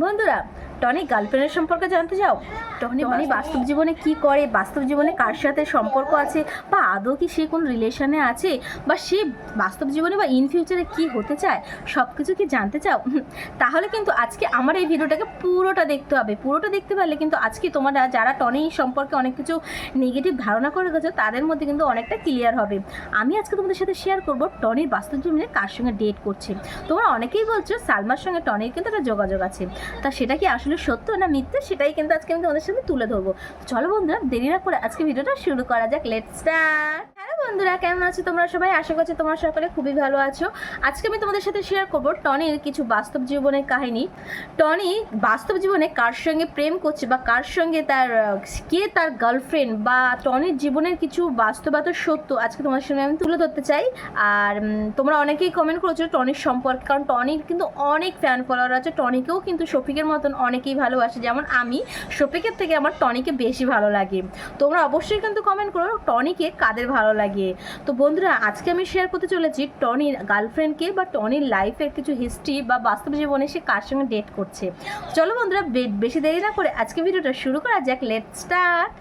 বন্ধুরা টনি গার্লফ্রেন্ডের সম্পর্কে জানতে চাও? টনি টনি বাস্তব জীবনে কি করে? বাস্তব জীবনে কার সাথে সম্পর্ক আছে? বা আদৌ কি সে কোন রিলেশনে আছে? বা সে বাস্তব জীবনে বা ইন ফিউচারে কি হতে চায়? সব কিছু কি জানতে চাও? তাহলে কিন্তু আজকে আমার এই ভিডিওটাকে পুরোটা দেখতে হবে। পুরোটা দেখতে পারলে কিন্তু আজকে তোমরা যারা টনি সম্পর্কে অনেক কিছু নেগেটিভ ধারণা করে গেছো তাদের মধ্যে কিন্তু অনেকটা ক্লিয়ার হবে। আমি আজকে তোমাদের সাথে শেয়ার করব টনির বাস্তব জীবনে কার সঙ্গে ডেট করছে। তোমরা অনেকেই বলছো সালমার সঙ্গে টনির কিন্তু একটা যোগাযোগ আছে। তা সেটা কি আসলে সত্য না মিথ্যে সেটাই কিন্তু আজকে আমি তোমাদের সাথে তুলে ধরবো। চলো বন্ধুরা, দেরি না করে আজকে ভিডিওটা শুরু করা যাক। লেট স্টার্ট হ্যালো বন্ধুরা, কেমন আছো তোমরা সবাই? আশা করছি তোমরা সকলে খুবই ভালো আছো। আজকে আমি তোমাদের সাথে শেয়ার করব টনির কিছু বাস্তব জীবনের কাহিনী। টনি বাস্তব জীবনে কার সঙ্গে প্রেম করছে বা কার সঙ্গে তার কে তার গার্লফ্রেন্ড বা টনির জীবনের কিছু বাস্তবতা সত্য আজকে তোমার সঙ্গে আমি তুলে ধরতে চাই। আর তোমরা অনেকেই কমেন্ট করেছ টনির সম্পর্কে, কারণ টনির কিন্তু অনেক ফ্যান ফলোয়ার আছে। টনিকেও কিন্তু শফিকের মতন অনেকেই ভালোবাসে। যেমন আমি, শফিকের থেকে আমার টনিকে বেশি ভালো লাগে। তোমরা অবশ্যই কিন্তু কমেন্ট করো, টনিকে কাদের ভালো লাগে। তো বন্ধুরা, আজকে আমি শেয়ার করতে চলেছি টনির গার্লফ্রেন্ডকে বা টনির লাইফের কিছু হিস্ট্রি বা বাস্তব জীবনে সে কার সঙ্গে ডেট করছে। চলো বন্ধুরা বেশি দেরি না করে আজকে ভিডিওটা শুরু করা যাক। লেট স্টার্ট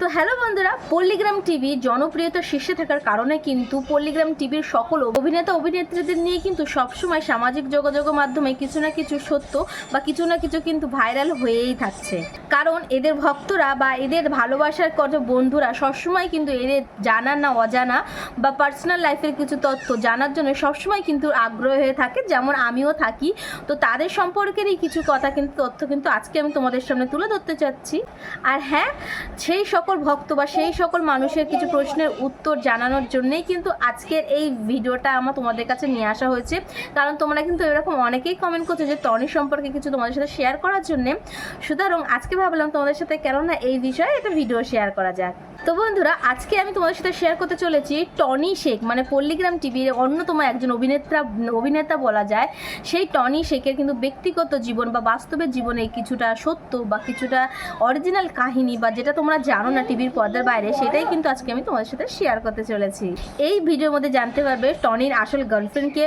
তো হ্যালো বন্ধুরা, পল্লিগ্রাম টিভি জনপ্রিয়তা শীর্ষে থাকার কারণে কিন্তু পল্লিগ্রাম টিভির সকল অভিনেতা অভিনেত্রীদের নিয়ে কিন্তু সবসময় সামাজিক যোগাযোগের মাধ্যমে কিছু না কিছু সত্য বা কিছু না কিছু কিন্তু ভাইরাল হয়েই থাকছে। কারণ এদের ভক্তরা বা এদের ভালোবাসার কত বন্ধুরা সবসময় কিন্তু এদের জানা না অজানা বা পার্সোনাল লাইফের কিছু তথ্য জানার জন্য সবসময় কিন্তু আগ্রহ হয়ে থাকে, যেমন আমিও থাকি। তো তাদের সম্পর্কেরই কিছু কথা কিন্তু তথ্য কিন্তু আজকে আমি তোমাদের সামনে তুলে ধরতে চাচ্ছি। আর হ্যাঁ সেই সকল ভক্ত বা সেই সকল মানুষের কিছু প্রশ্নের উত্তর জানানোর জন্যই কিন্তু আজকের এই ভিডিওটা আমার তোমাদের কাছে নিয়ে আসা হয়েছে। কারণ তোমরা কিন্তু এরকম অনেকেই কমেন্ট করছ যে টনি সম্পর্কে কিছু তোমাদের সাথে শেয়ার করার জন্যে। সুতরাং আজকে ভাবলাম তোমাদের সাথে কেননা এই বিষয়ে একটা ভিডিও শেয়ার করা যাক। তো বন্ধুরা, আজকে আমি তোমাদের সাথে শেয়ার করতে চলেছি টনি শেখ মানে পল্লিগ্রাম টিভির অন্যতম একজন অভিনেতা অভিনেতা বলা যায়। সেই টনি শেখের কিন্তু ব্যক্তিগত জীবন বা বাস্তবের জীবনে কিছুটা সত্য বা কিছুটা অরিজিনাল কাহিনী বা যেটা তোমরা জানো না টিভির পর্দার বাইরে, সেটাই কিন্তু আজকে আমি তোমাদের সাথে শেয়ার করতে চলেছি। এই ভিডিওর মধ্যে জানতে পারবে টনির আসল গার্লফ্রেন্ডকে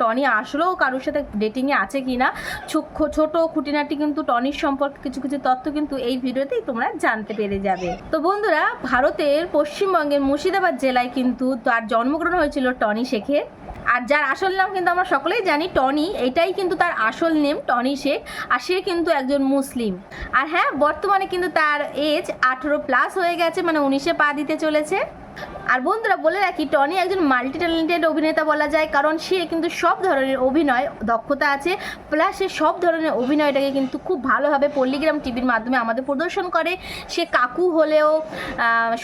টনি আসলেও কারোর সাথে ডেটিংয়ে আছে কি না ছোট খুঁটিনাটি কিন্তু টনির সম্পর্কে কিছু কিছু তথ্য কিন্তু এই ভিডিওতেই তোমরা জানতে পেরে যাবে। তো বন্ধুরা, ভারতের পশ্চিমবঙ্গের মুর্শিদাবাদ জেলায় কিন্তু তার জন্মগ্রহণ হয়েছিল টনি শেখের। আর যার আসল নাম কিন্তু আমরা সকলেই জানি, টনি। এটাই কিন্তু তার আসল নেম, টনি শেখ আর সে কিন্তু একজন মুসলিম। আর হ্যাঁ বর্তমানে কিন্তু তার এজ আঠেরো প্লাস হয়ে গেছে মানে উনিশে পা দিতে চলেছে। আর বন্ধুরা বলে রাখি, টনি একজন মাল্টি ট্যালেন্টেড অভিনেতা বলা যায়, কারণ সে কিন্তু সব ধরনের অভিনয় দক্ষতা আছে প্লাস সে সব ধরনের অভিনয়টাকে কিন্তু খুব ভালোভাবে পল্লিগ্রাম টিভির মাধ্যমে আমাদের প্রদর্শন করে। সে কাকু হলেও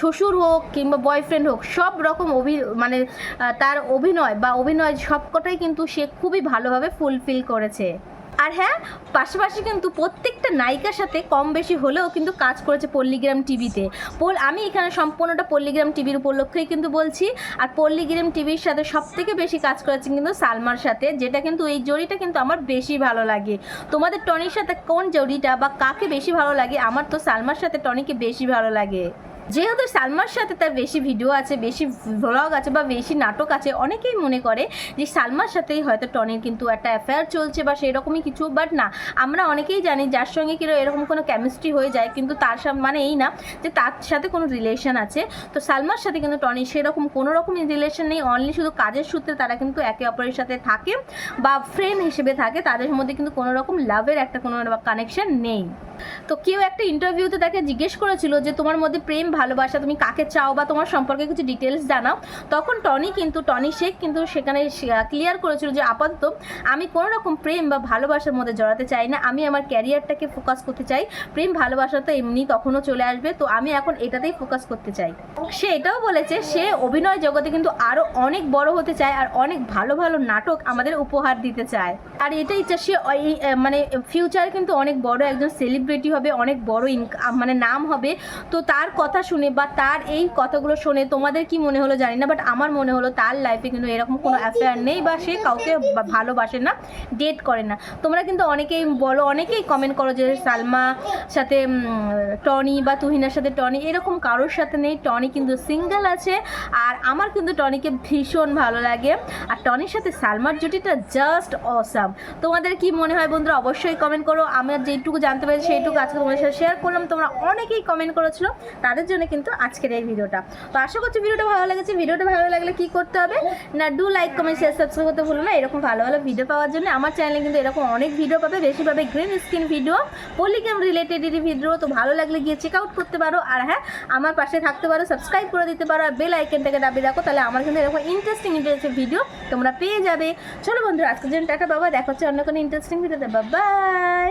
শ্বশুর হোক কিংবা বয়ফ্রেন্ড হোক, সব রকম অভি মানে তার অভিনয় বা অভিনয় সবকটাই কিন্তু সে খুবই ভালোভাবে ফুলফিল করেছে। আর হ্যাঁ পাশাপাশি কিন্তু প্রত্যেকটা নায়িকার সাথে কম বেশি হলেও কিন্তু কাজ করেছে পল্লিগ্রাম টিভিতে। পোল, আমি এখানে সম্পূর্ণটা পল্লিগ্রাম টিভির উপলক্ষেই কিন্তু বলছি। আর পল্লিগ্রাম টিভির সাথে সব থেকে বেশি কাজ করেছে কিন্তু সালমার সাথে, যেটা কিন্তু এই জড়িটা কিন্তু আমার বেশি ভালো লাগে। তোমাদের টনির সাথে কোন জড়িটা বা কাকে বেশি ভালো লাগে? আমার তো সালমার সাথে টনিকে বেশি ভালো লাগে। যেহেতু সালমার সাথে তার বেশি ভিডিও আছে, বেশি ভ্লগ আছে বা বেশি নাটক আছে, অনেকেই মনে করে যে সালমার সাথেই হয়তো টনির কিন্তু একটা অ্যাফেয়ার চলছে বা সেরকমই কিছু বাট না। আমরা অনেকেই জানি যার সঙ্গে কিরো এরকম কোনো কেমিস্ট্রি হয়ে যায়, কিন্তু তার মানে এই না যে তার সাথে কোনো রিলেশন আছে। তো সালমার সাথে কিন্তু টনির সেরকম কোনো রকমই রিলেশন নেই অনলি শুধু কাজের সূত্রে তারা কিন্তু একে অপরের সাথে থাকে বা ফ্রেন্ড হিসেবে থাকে, তাদের মধ্যে কিন্তু কোনো রকম লাভের একটা কোনো কানেকশন নেই। তো কেউ একটা ইন্টারভিউতে তাকে জিজ্ঞেস করেছিল যে, তোমার মধ্যে প্রেম, ভালোবাসা, তুমি কাকে চাও বা তোমার সম্পর্কে কিছু ডিটেলস জানাও? তখন টনি কিন্তু, টনি শেখ কিন্তু সেখানে ক্লিয়ার করেছিল যে, আপাতত আমি কোনো রকম প্রেম বা ভালোবাসার মধ্যে জড়াতে চাই না। আমি আমার ক্যারিয়ারটাকে ফোকাস করতে চাই। প্রেম, ভালোবাসা তো এমনি তখনও চলে আসবে। তো আমি এখন এটাতেই ফোকাস করতে চাই। সে এটাও বলেছে, সে অভিনয় জগতে কিন্তু আরও অনেক বড় হতে চায় আর অনেক ভালো ভালো নাটক আমাদের উপহার দিতে চায়। আর এটাই ইচ্ছা সে মানে ফিউচারে কিন্তু অনেক বড় একজন সেলিব্রিটি সেলিব্রিটি হবে অনেক বড় ইনকাম মানে নাম হবে। তো তার কথা শুনে বা তার এই কথাগুলো শুনে তোমাদের কি মনে হলো জানি না বাট আমার মনে হলো তার লাইফে কিন্তু এরকম কোনো অ্যাফেয়ার নেই বা সে কাউকে ভালোবাসে না ডেট করে না। তোমরা কিন্তু অনেকেই বলো অনেকেই কমেন্ট করো যে সালমা সাথে টনি বা তুহিনার সাথে টনি এরকম কারোর সাথে নেই টনি কিন্তু সিঙ্গেল আছে। আর আমার কিন্তু টনিকে ভীষণ ভালো লাগে। আর টনির সাথে সালমার জুটিটা জাস্ট অসাম তোমাদের কি মনে হয় বন্ধুরা অবশ্যই কমেন্ট করো। আমার যেটুকু জানতে পেরেছি সেইটুকু আজকে তোমাদের সাথে শেয়ার করলাম। তোমরা অনেকেই কমেন্ট করেছিল তাদের জন্য কিন্তু আজকের এই ভিডিওটা। তো আশা করছি ভিডিওটা ভালো লেগেছে। ভিডিওটা ভালো লাগলে কি করতে হবে? না do like comment share subscribe করতে ভুলো না। এরকম ভালো ভালো ভিডিও পাওয়ার জন্য আমার চ্যানেলে কিন্তু এরকম অনেক ভিডিও পাবে। বেশি পাবে green screen video polygram related video তো ভালো লাগলে গিয়ে চেক আউট করতে পারো। আর হ্যাঁ আমার পাশে থাকতে পারো সাবস্ক্রাইব করে দিতে পারো। আর বেল আইকনটাকে দাবিয়ে রাখো, তাহলে আমার কিন্তু এরকম ইন্টারেস্টিং ইন্টারেস্টিং ভিডিও তোমরা পেয়ে যাবে। চলো বন্ধুরা, আজকের জন্য টাটা বাবা। দেখা হচ্ছে অন্য কোনো ইন্টারেস্টিং ভিডিওতে বাই